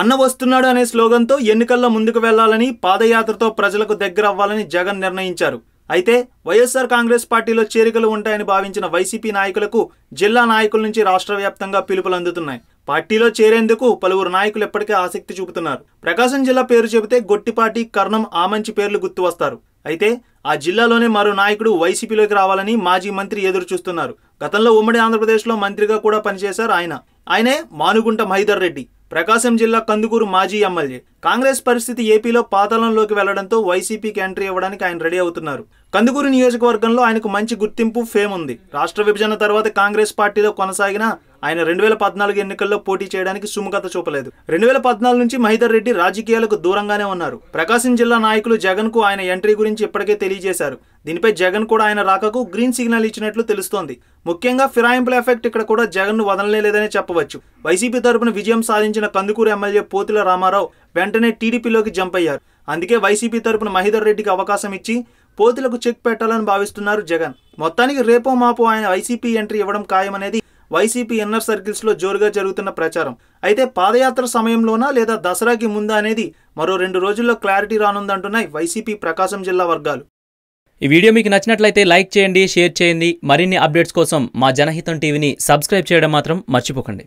అన్న వస్తున్నాడు అనే స్లోగన్తో ఎన్నికల్లో ముందుకు వెళ్ళాలని పాదయాత్రతో ప్రజలకు దగ్గర అవ్వాలని జగన్ నిర్ణయించారు. అయితే వైఎస్ఆర్ కాంగ్రెస్ పార్టీలో చేరికలు ఉంటాయని భావించిన వైసీపీ నాయకులకు జిల్లా నాయకుల నుంచి రాష్ట్ర వ్యాప్తంగా పిలుపులు అందుతున్నాయి. పార్టీలో చేరేందుకు పలువురు నాయకులు ఇప్పటికే ఆసక్తి చూపుతున్నారు. ప్రకాశం జిల్లా పేరు చెబితే గొట్టిపాటి కర్ణం ఆమంచి పేర్లు గుర్తు వస్తారు. అయితే ఆ జిల్లాలోనే మరో నాయకుడు వైసీపీలోకి రావాలని మాజీ మంత్రి ఎదురు చూస్తున్నారు. గతంలో ఉమ్మడి ఆంధ్రప్రదేశ్లో మంత్రిగా కూడా పనిచేశారు ఆయన. ఆయనే మానుగుంట మహిదర్ రెడ్డి. ప్రకాశం జిల్లా కందుకూరు మాజీ ఎమ్మెల్యే. కాంగ్రెస్ పరిస్థితి ఏపీలో పాతాళంలోకి వెళ్ళడంతో వైసీపీకి ఎంట్రీ ఇవ్వడానికి ఆయన రెడీ అవుతున్నారు. కందుకూరు నియోజకవర్గంలో ఆయనకు మంచి గుర్తింపు ఫేమ్ ఉంది. రాష్ట్ర విభజన తర్వాత కాంగ్రెస్ పార్టీలో కొనసాగిన ఆయన రెండు వేల పద్నాలుగు ఎన్నికల్లో పోటీ చేయడానికి సుముఖత చూపలేదు. రెండు వేల పద్నాలుగు నుంచి మహిదర్ రెడ్డి రాజకీయాలకు దూరంగానే ఉన్నారు. ప్రకాశం జిల్లా నాయకులు జగన్కు ఆయన ఎంట్రీ గురించి ఇప్పటికే తెలియజేశారు. దీనిపై జగన్ కూడా ఆయన రాకకు గ్రీన్ సిగ్నల్ ఇచ్చినట్లు తెలుస్తోంది. ముఖ్యంగా ఫిరాయింపుల ఎఫెక్ట్ ఇక్కడ కూడా జగన్ను వదలలేదనే చెప్పవచ్చు. వైసీపీ తరపున విజయం సాధించిన కందుకూరు ఎమ్మెల్యే పోతుల రామారావు వెంటనే టీడీపీలోకి జంప్ అయ్యారు. అందుకే వైసీపీ తరపున మహిదర్ రెడ్డికి అవకాశం ఇచ్చి పోతులకు చెక్ పెట్టాలని భావిస్తున్నారు జగన్. మొత్తానికి రేపో మాపో ఆయన వైసీపీ ఎంట్రీ ఇవ్వడం ఖాయమనేది వైసీపీ ఇన్నర్ సర్కిల్స్లో జోరుగా జరుగుతున్న ప్రచారం. అయితే పాదయాత్ర సమయంలోనా లేదా దసరాకి ముందా అనేది మరో రెండు రోజుల్లో క్లారిటీ రానుందంటున్నాయి వైసీపీ ప్రకాశం జిల్లా వర్గాలు. ఈ వీడియో మీకు నచ్చినట్లయితే లైక్ చేయండి షేర్ చేయండి. మరిన్ని అప్డేట్స్ కోసం మా జనహితం టీవీని సబ్స్క్రైబ్ చేయడం మాత్రం మర్చిపోకండి.